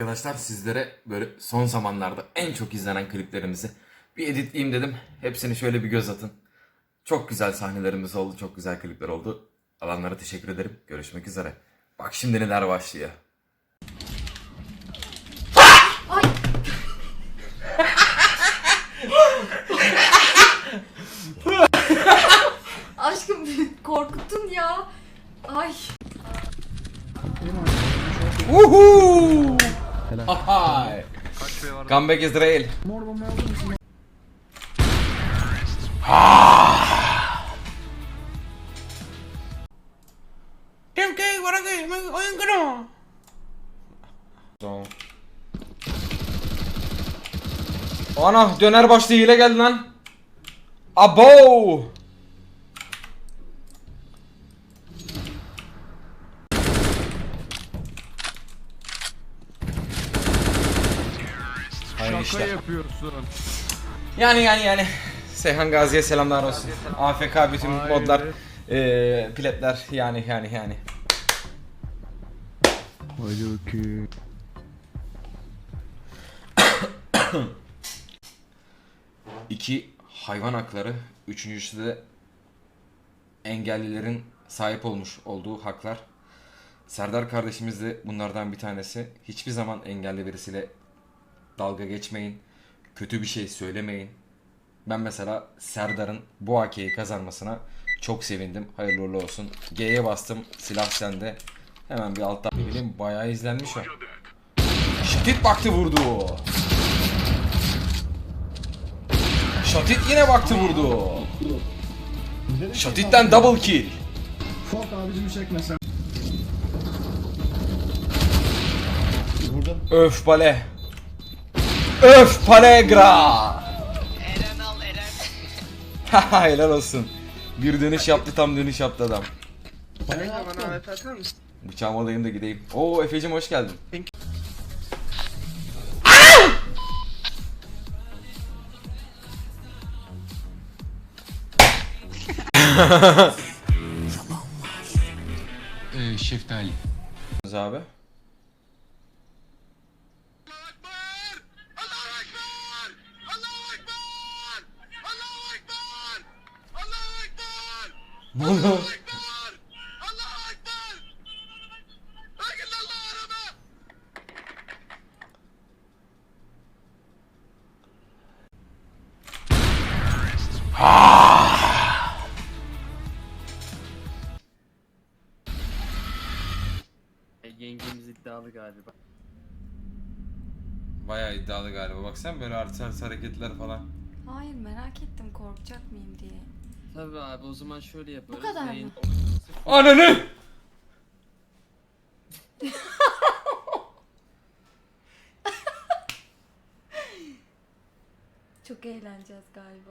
Arkadaşlar sizlere böyle son zamanlarda en çok izlenen kliplerimizi bir editleyeyim dedim. Hepsini şöyle bir göz atın. Çok güzel sahnelerimiz oldu, çok güzel klipler oldu. Alanlara teşekkür ederim. Görüşmek üzere. Bak şimdi neler başlıyor. Aşkım korkuttun ya. Ay. Woohoo! Hi. Comeback Israel. Tamam. Ana döner başlı hile geldi lan. Abo! Şaka işler. yapıyorsun. Yani yani yani. Seyhan Gazi'ye selamlar olsun. AFK bütün Hayır. modlar, eee piletler yani yani yani. Hadi bakayım. İki hayvan hakları, üçüncüsü de engellilerin sahip olmuş olduğu haklar. Serdar kardeşimiz de bunlardan bir tanesi. Hiçbir zaman engelli birisiyle dalga geçmeyin. Kötü bir şey söylemeyin. Ben mesela Serdar'ın bu AK'yi kazanmasına çok sevindim. Hayırlı uğurlu olsun. G'ye bastım. Silah sende. Hemen bir alttan bir bileyim. Bayağı izlenmiş o. Şatit baktı vurdu. Şatit yine baktı vurdu. Şatit'ten double kill. Fuck abicim çekme sen. Burada. Öf bale. Öf palegra. Eren al Eren. Helal olsun. Bir dönüş yaptı tam dönüş yaptı adam. Bana ne Bana? AWP atar mısın? Bıçağımı alayım da gideyim. Oo Efe'cim hoş geldin. Ee, şeftali. abi. Ne oluyor? Yengemiz iddialı galiba. Bayağı iddialı galiba. Bak sen böyle artı artı hareketler falan. Hayır merak ettim korkacak mıyım diye. Tabii abi o zaman şöyle yaparız. kadar mı? Yayın- Ananı! Çok eğleneceğiz galiba.